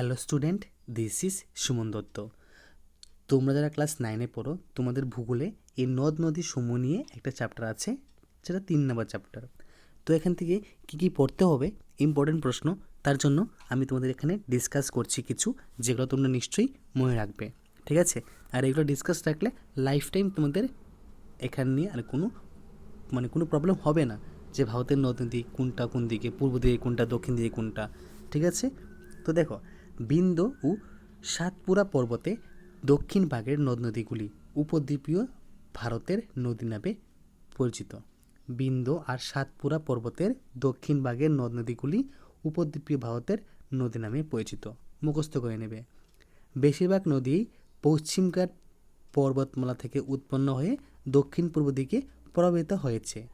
Hello student this is Suman Dutta তোমরা যারা class নাইনে পড়ো, তোমাদের ভূগোলে এই নদ নদী সমূহ নিয়ে একটা চ্যাপ্টার আছে, যেটা তিন নম্বর চ্যাপ্টার তো এখান থেকে কী কী পড়তে হবে? ইম্পর্টেন্ট প্রশ্ন। তার জন্য আমি তোমাদের এখানে ডিসকাস করছি কিছু, যেগুলো তোমরা নিশ্চয়ই মনে রাখবে। ঠিক আছে? আর এগুলো ডিসকাস রাখলে লাইফ টাইম তোমাদের এখান নিয়ে আর কোনো মানে কোনো প্রবলেম হবে না, যে ভারতের নদ নদী কোনটা কোন দিকে, পূর্ব দিকে কোনটা, দক্ষিণ দিকে কোনটা। ঠিক আছে? তো দেখো বিন্দ ও সাতপুরা পর্বতে দক্ষিণ ভাগের নদ নদীগুলি উপদ্বীপীয় ভারতের নদী নামে পরিচিত। বিন্দ আর সাতপুরা পর্বতের দক্ষিণ ভাগের নদ নদীগুলি উপদ্বীপীয় ভারতের নদী নামে পরিচিত। মুখস্থ করে নেবে। বেশিরভাগ নদী পশ্চিমঘাট পর্বতমালা থেকে উৎপন্ন হয়ে দক্ষিণ পূর্ব দিকে প্রবাহিত হয়েছে।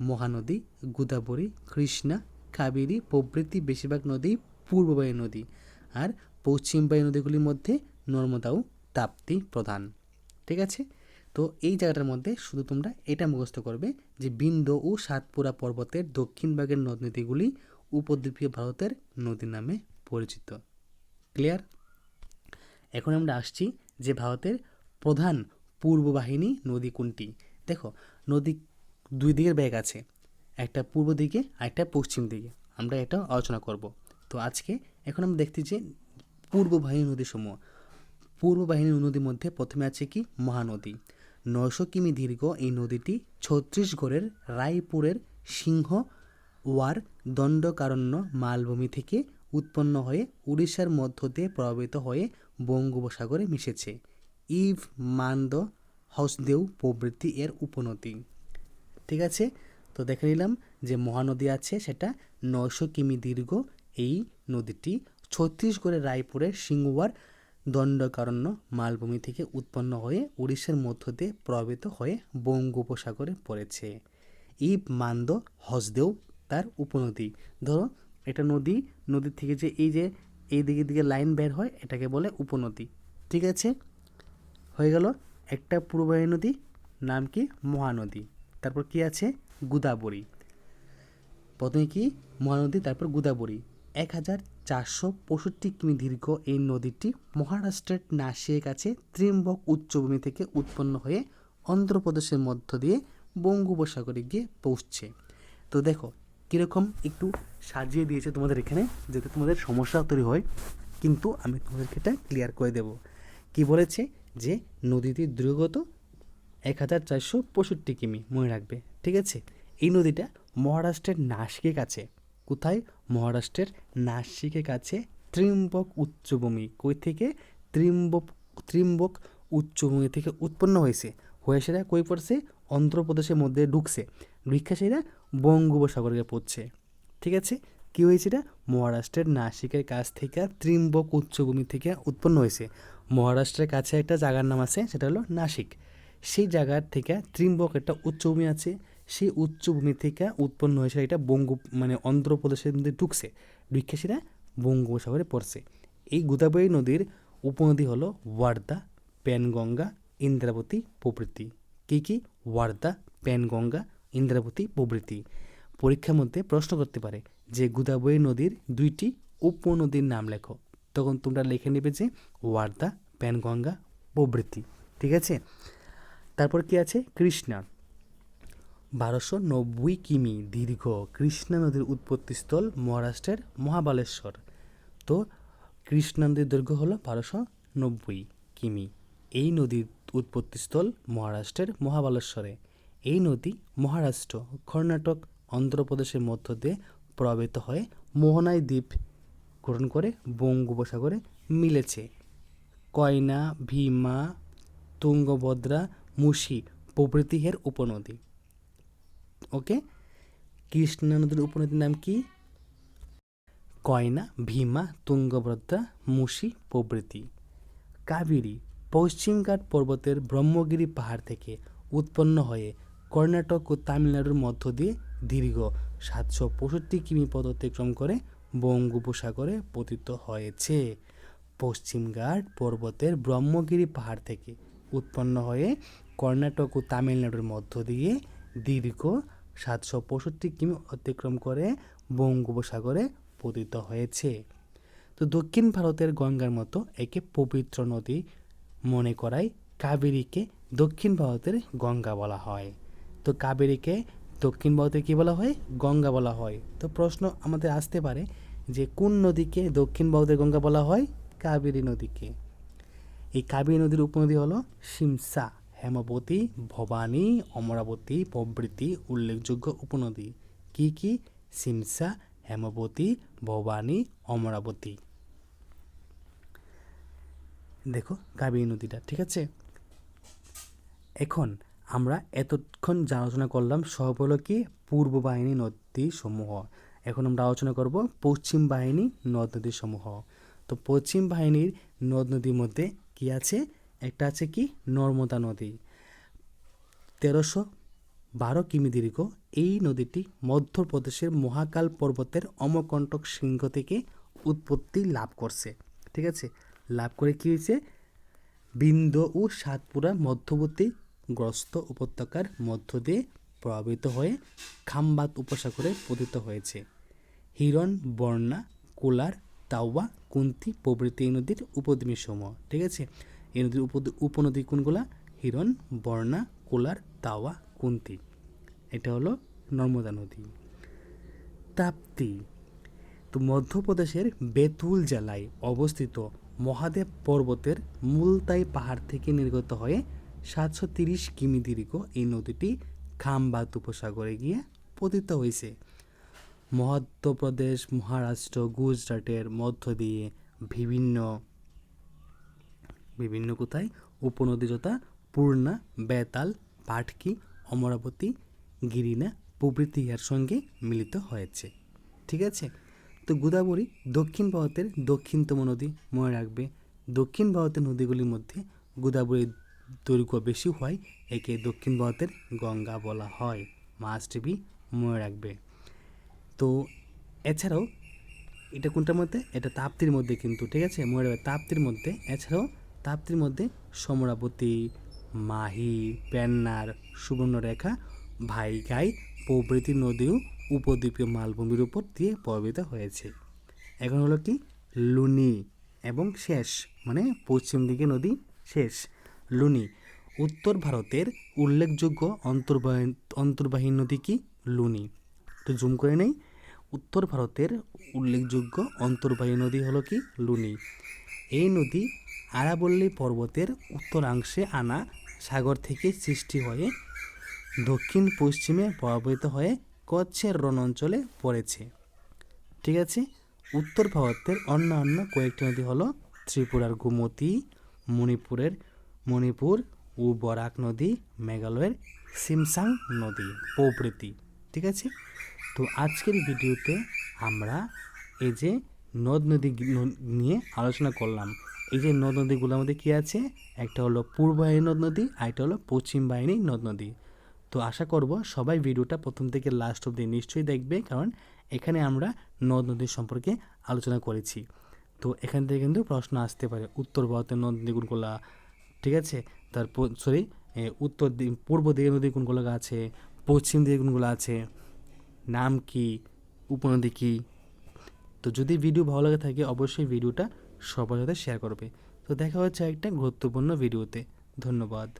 মহানদী, গোদাবরী, কৃষ্ণা, কাবেরী প্রভৃতি বেশিরভাগ নদী পূর্ববায়ু নদী। আর পশ্চিমবায়ু নদীগুলির মধ্যে নর্মদা ও তাপ্তি প্রধান। ঠিক আছে? তো এই জায়গাটার মধ্যে শুধু তোমরা এটা মুখস্থ করবে যে বিন্দ ও সাতপুরা পর্বতের দক্ষিণ ভাগের নদ নদীগুলি উপদ্বীপীয় ভারতের নদী নামে পরিচিত। ক্লিয়ার? এখন আমরা আসছি যে ভারতের প্রধান পূর্ব বাহিনী নদী কোনটি? দেখো, নদী দুই দিকের ব্যাগ আছে, একটা পূর্ব দিকে আর একটা পশ্চিম দিকে। আমরা এটা আলোচনা করব। তো আজকে এখন আমরা দেখতে যে পূর্ব বাহিনী নদীসমূহ। পূর্ব বাহিনী নদীর মধ্যে প্রথমে আছে কি? মহানদী। নয়শো কিমি দীর্ঘ এই নদীটি ছত্তিশগড়ের রায়পুরের সিংহ ওয়ার দণ্ডকারণ্য মালভূমি থেকে উৎপন্ন হয়ে উড়িষ্যার মধ্য দিয়ে প্রভাবিত হয়ে বঙ্গোপসাগরে মিশেছে। ইভ মান্দ হসদেউ প্রভৃতি এর উপনদী। ঠিক আছে? তো দেখে নিলাম যে মহানদী আছে সেটা নয়শো কিমি দীর্ঘ এই নদীটি ছত্তিশগড়ের রায়পুরের সিংওয়ার দণ্ডকারণ্য মালভূমি থেকে উৎপন্ন হয়ে উড়িষ্যার মধ্য দিয়ে প্রভাবিত হয়ে বঙ্গোপসাগরে পড়েছে। ইব মান্দ হসদেও তার উপনদী। ধরো, এটা নদী নদীর থেকে যে এই যে এই দিকে দিকে লাইন বের হয়, এটাকে বলে উপনদী। ঠিক আছে? হয়ে গেল একটা পূর্বায়ী নদী, নাম কি? মহানদী। তারপর কি আছে? গুদাবরী। প্রথমে কি? মহানদী, তারপর গুদাবরী। এক হাজার চারশো পঁয়ষট্টি কিমি দীর্ঘ এই নদীটি মহারাষ্ট্রের নাসিকের কাছে ত্রিম্বক উচ্চভূমি থেকে উৎপন্ন হয়ে অন্ধ্রপ্রদেশের মধ্য দিয়ে বঙ্গোপসাগরে গিয়ে পৌঁছছে। তো দেখো, কীরকম একটু সাজিয়ে দিয়েছে তোমাদের এখানে, যাতে তোমাদের সমস্যা তৈরি হয়, কিন্তু আমি তোমাদেরকে এটা ক্লিয়ার করে দেব। কি বলেছে? যে নদীটির দূরগত এক হাজার চারশো পঁয়ষট্টি কিমি মনে রাখবে। ঠিক আছে? এই নদীটা মহারাষ্ট্রের নাসিকের কাছে। কোথায়? মহারাষ্ট্রের নাসিকের কাছে। ত্রিম্বক উচ্চভূমি। কই থেকে? ত্রিম্বক ত্রিম্বক উচ্চভূমি থেকে উৎপন্ন হয়েছে। হয়ে সেটা কই পড়ছে? অন্ধ্রপ্রদেশের মধ্যে ঢুকছে। ঢুকা সেটা বঙ্গোপসাগরে পড়ছে। ঠিক আছে? কী হয়েছে এটা? মহারাষ্ট্রের নাসিকের কাছ থেকে ত্রিম্বক উচ্চভূমি থেকে উৎপন্ন হয়েছে। মহারাষ্ট্রের কাছে একটা জায়গার নাম আছে, সেটা হলো নাসিক। সেই জায়গার থেকে ত্রিম্বক একটা উচ্চভূমি আছে। সেই উচ্চভূমি থেকে উৎপন্ন হয়েছে এটা বঙ্গ মানে অন্ধ্রপ্রদেশের মধ্যে ঢুকছে। ঢুকে সেটা বঙ্গোপসাগরে পড়ছে। এই গোদাবরী নদীর উপনদী হলো ওয়ার্দা, প্যানগঙ্গা, ইন্দ্রাবতী প্রভৃতি। কী কী? ওয়ার্দা, প্যানগঙ্গা, ইন্দ্রাবতী প্রভৃতি। পরীক্ষার মধ্যে প্রশ্ন করতে পারে যে গোদাবরী নদীর দুইটি উপনদীর নাম লেখো। তখন তোমরা লিখে নেবে যে ওয়ার্দা, প্যানগঙ্গা প্রভৃতি। ঠিক আছে? তারপর কি আছে? কৃষ্ণা। বারোশো নব্বই কিমি দীর্ঘ কৃষ্ণা নদীর উৎপত্তিস্থল মহারাষ্ট্রের মহাবালেশ্বর। তো কৃষ্ণা নদীর দৈর্ঘ্য হলো বারোশো নব্বই কিমি। এই নদীর উৎপত্তিস্থল মহারাষ্ট্রের মহাবালেশ্বরে। এই নদী মহারাষ্ট্র, কর্ণাটক, অন্ধ্রপ্রদেশের মধ্য দিয়ে প্রভাবিত হয়ে মোহনাই দ্বীপ গঠন করে বঙ্গোপসাগরে মিলেছে। কয়না, ভীমা, তুঙ্গভদ্রা মুশি প্রভৃতি এর উপনদী। ওকে কৃষ্ণা নদীর উপনদীর নাম কি কয়না ভীমা তুঙ্গভদ্রা মুসি প্রভৃতি কাবেরী পশ্চিমঘাট পর্বতের ব্রহ্মগিরি পাহাড় থেকে উৎপন্ন হয়ে কর্ণাটক ও তামিলনাড়ুর মধ্য দিয়ে দীর্ঘ সাতশো পঁয়ষট্টি কিমি পথ অতিক্রম করে বঙ্গোপসাগরে পতিত হয়েছে। পশ্চিমঘাট পর্বতের ব্রহ্মগিরি পাহাড় থেকে উৎপন্ন হয়ে কর্ণাটক ও তামিলনাড়ুর মধ্য দিয়ে দীর্ঘ সাতশো পঁয়ষট্টি কিমি অতিক্রম করে বঙ্গোপসাগরে পতিত হয়েছে। তো দক্ষিণ ভারতের গঙ্গার মতো একে পবিত্র নদী মনে করায় কাবেরীকে দক্ষিণ ভারতের গঙ্গা বলা হয়। তো কাবেরীকে দক্ষিণ ভারতে কী বলা হয়? গঙ্গা বলা হয়। তো প্রশ্ন আমাদের আসতে পারে যে কোন নদীকে দক্ষিণ ভারতের গঙ্গা বলা হয়? কাবেরী নদীকে। এই কাবেরী নদীর উপনদী হলো সিমসা। হেমবতী, ভবানী, অমরাবতী, প্রভৃতি উল্লেখযোগ্য উপনদী। কি কি? সিমসা, হেমবতী, ভবানী, অমরাবতী। দেখো কাবেরী নদীটা, ঠিক আছে? এখন আমরা এতক্ষণ যা আলোচনা করলাম সব হলো কি পূর্ব বাহিনী নদী সমূহ এখন আমরা আলোচনা করব পশ্চিম বাহিনী নদ নদী সমূহ তো পশ্চিম বাহিনীর নদ নদীর মধ্যে কি আছে? একটা আছে কি? নর্মদা নদী। তেরোশো বারো কিমি দীর্ঘ। এই নদীটি মধ্যপ্রদেশের মহাকাল পর্বতের অমরকণ্টক শৃঙ্গ থেকে উৎপত্তি লাভ করছে। ঠিক আছে? লাভ করে কী হয়েছে? বিন্দ ও সাতপুরা মধ্যবর্তী গ্রস্ত উপত্যকার মধ্য দিয়ে প্রভাবিত হয়ে খাম্বাত উপসাগরে পতিত হয়েছে। হিরণ, বর্ণা, কোলার তাওয়া কুন্তি প্রভৃতি নদীর উপদ্বীপী সমূহ ঠিক আছে? এই নদীর উপ উপনদী কোনগুলা? হিরণ, বর্ণা, কোলার, তাওয়া, কুন্তি। এটা হলো নর্মদা নদী। তাপ্তি। তো মধ্যপ্রদেশের বেতুল জেলায় অবস্থিত মহাদেব পর্বতের মুলতাই পাহাড় থেকে নির্গত হয়ে সাতশো তিরিশ কিমি দীর্ঘ এই নদীটি খামবাত উপসাগরে গিয়ে পতিত হয়েছে। মধ্যপ্রদেশ, মহারাষ্ট্র, গুজরাটের মধ্য দিয়ে বিভিন্ন বিভিন্ন কোথায়? উপনদী যথা পূর্ণা, বেতাল পাটকি অমরাবতী, গিরিনা প্রভৃতি এর সঙ্গে মিলিত হয়েছে। ঠিক আছে? তো গোদাবরী দক্ষিণ ভারতের দক্ষিণতম নদী মনে রাখবে। দক্ষিণ ভারতের নদীগুলির মধ্যে গোদাবরীর দৈর্ঘ্য বেশি হয় একে দক্ষিণ ভারতের গঙ্গা বলা হয়। মাস্ট বি মনে রাখবে। তো এছাড়াও, এটা কোনটার মধ্যে? এটা তাপ্তির মধ্যে কিন্তু, ঠিক আছে? মনে রাখবে, তাপ্তির মধ্যে। এছাড়াও তাপ্তির মধ্যে সমরাবতী, মাহি, পেন্নার, সুবর্ণরেখা, ভাইগাই প্রভৃতি নদীও উপদ্বীপীয় মালভূমির উপর দিয়ে প্রভাবিত হয়েছে। এখন হলো কি? লুনি এবং শেষ মানে পশ্চিম দিকে নদী শেষ। লুনি, উত্তর ভারতের উল্লেখযোগ্য অন্তর্বাহী অন্তর্বাহী নদী কি? লুনি। তো জুম করে নেই। উত্তর ভারতের উল্লেখযোগ্য অন্তর্বাহী নদী হলো কি? লুনি। এই নদী আরাবল্লী পর্বতের উত্তরাংশে আনা সাগর থেকে সৃষ্টি হয়ে দক্ষিণ পশ্চিমে প্রভাবিত হয়ে কচ্ছের রণ অঞ্চলে পড়েছে। ঠিক আছে? উত্তর ভারতের অন্যান্য কয়েকটি নদী হলো ত্রিপুরার গোমতী, মণিপুরের মণিপুর ও বরাক নদী, মেঘালয়ের সিমসাং নদী প্রভৃতি। ঠিক আছে? তো আজকের ভিডিওতে আমরা এই যে নদ নদী নিয়ে আলোচনা করলাম। এই যে নদ নদীগুলোর মধ্যে কী আছে? একটা হলো পূর্ব বাহিনী নদ নদী, আর একটা হলো পশ্চিম বাহিনী নদ নদী। তো আশা করব সবাই ভিডিওটা প্রথম থেকে লাস্ট অব্দি নিশ্চয়ই দেখবে, কারণ এখানে আমরা নদ নদীর সম্পর্কে আলোচনা করেছি। তো এখান থেকে কিন্তু প্রশ্ন আসতে পারে, উত্তর ভারতের নদ নদী কোনগুলা? ঠিক আছে? তারপর সরি উত্তর পূর্ব দিকে নদী কোনগুলো আছে? পশ্চিম দিকে কোনগুলো আছে? নাম কি? উপনদী কী? তো যদি ভিডিও ভালো লাগে থাকে, অবশ্যই ভিডিওটা সবার সাথে শেয়ার করবে। তো দেখা হচ্ছে একটা গুরুত্বপূর্ণ ভিডিওতে। ধন্যবাদ।